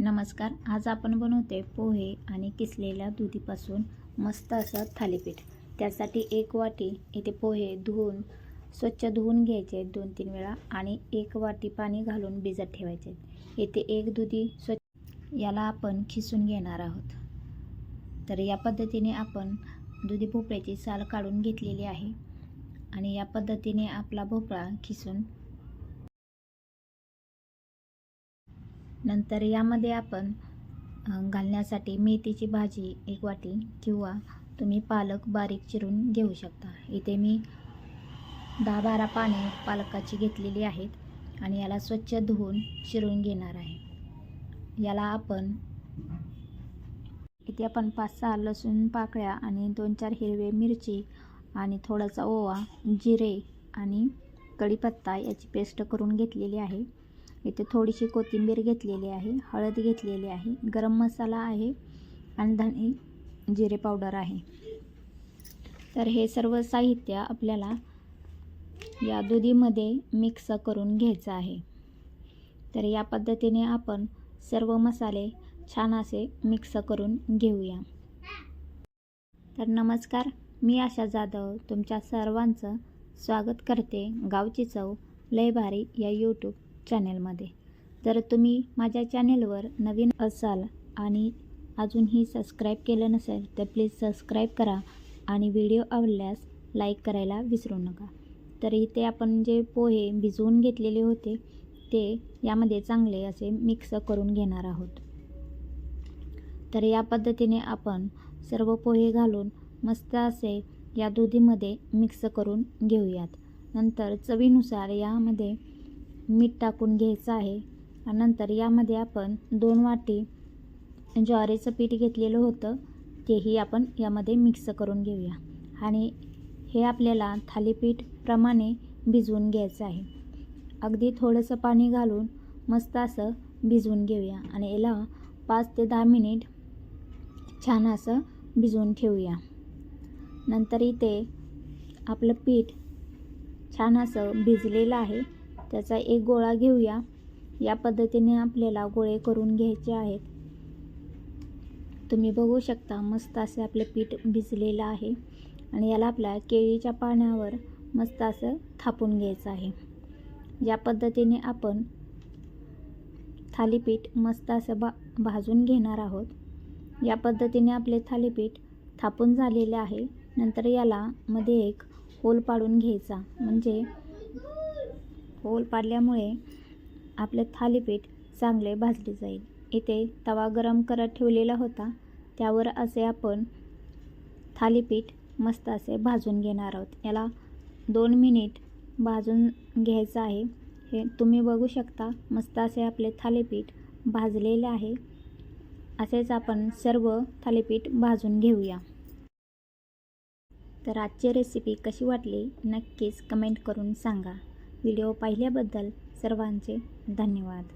नमस्कार. आज आपण बनवते पोहे आणि किसलेल्या दुधीपासून मस्त असं थालीपीठ. त्यासाठी एक वाटी इथे पोहे धुवून स्वच्छ धुवून घ्यायचे दोन तीन वेळा आणि एक वाटी पाणी घालून भिजत ठेवायचे. इथे एक दुधी स्वच्छ याला आपण खिसून घेणार आहोत. तर या पद्धतीने आपण दुधी भोपळ्याची साल काढून घेतलेली आहे आणि या पद्धतीने आपला भोपळा खिसून नंतर यामध्ये आपण घालण्यासाठी मेथीची भाजी एक वाटी किंवा तुम्ही पालक बारीक चिरून घेऊ शकता. इथे मी दहा बारा पाने पालकाची घेतलेली आहेत आणि याला स्वच्छ धुवून चिरून घेणार आहे. याला आपण इथे आपण पाच सहा लसूण पाकळ्या आणि दोन चार हिरवे मिरची आणि थोडासा ओवा जिरे आणि कढीपत्ता याची पेस्ट करून घेतलेली आहे. इथे थोडीशी कोथिंबीर घेतलेली आहे हळद घेतलेली आहे गरम मसाला आहे आणि धणे जिरे पावडर आहे. तर हे सर्व साहित्य आपल्याला या दुधीमध्ये मिक्स करून घ्यायचं आहे. तर या पद्धतीने आपण सर्व मसाले छान असे मिक्स करून घेऊया. तर नमस्कार मी आशा जाधव तुमच्या सर्वांचं स्वागत करते. गावची चव लय भारी या यूट्यूब चॅनेलमध्ये जर तुम्ही माझ्या चॅनेलवर नवीन असाल आणि अजूनही सबस्क्राईब केलं नसेल तर प्लीज सबस्क्राईब करा आणि व्हिडिओ आवडल्यास लाईक करायला विसरू नका. तर इथे आपण जे पोहे भिजवून घेतलेले होते ते यामध्ये चांगले असे मिक्स करून घेणार आहोत. तर या पद्धतीने आपण सर्व पोहे घालून मस्त असे या दुधीमध्ये मिक्स करून घेऊयात. नंतर चवीनुसार यामध्ये मीठ टाकून घ्यायचं आहे. आणि नंतर यामध्ये आपण दोन वाटी ज्वारीचं पीठ घेतलेलं होतं. तेही आपण यामध्ये मिक्स करून घेऊया. आणि हे आपल्याला थालीपीठप्रमाणे भिजवून घ्यायचं आहे. अगदी थोडंसं पाणी घालून मस्त असं भिजवून घेऊया. आणि याला पाच ते दहा मिनिट छान असं भिजवून ठेवूया. नंतर इथे आपलं पीठ छान असं भिजलेलं आहे. त्याचा एक गोळा घेऊया. या पद्धतीने आपल्याला गोळे करून घ्यायचे आहेत. तुम्ही बघू शकता मस्त असे आपले पीठ भिजलेलं आहे आणि याला आपल्या केळीच्या पाण्यावर मस्त असं थापून घ्यायचं आहे. या पद्धतीने आपण थालीपीठ मस्त असं भा भाजून घेणार आहोत. या पद्धतीने आपले थालीपीठ थापून झालेले आहे. नंतर याला मध्ये एक होल पाडून घ्यायचा. म्हणजे होल पाडल्यामुळे आपले थालीपीठ चांगले भाजले जाईल. इथे तवा गरम करत ठेवलेला होता. त्यावर असे आपण थालीपीठ मस्त असे भाजून घेणार आहोत. याला दोन मिनिट भाजून घ्यायचं आहे. हे तुम्ही बघू शकता मस्त असे आपले थालीपीठ भाजलेले आहे. असेच आपण सर्व थालीपीठ भाजून घेऊया. तर आजची रेसिपी कशी वाटली नक्कीच कमेंट करून सांगा. व्हिडिओ पाहिल्याबद्दल सर्वांचे धन्यवाद.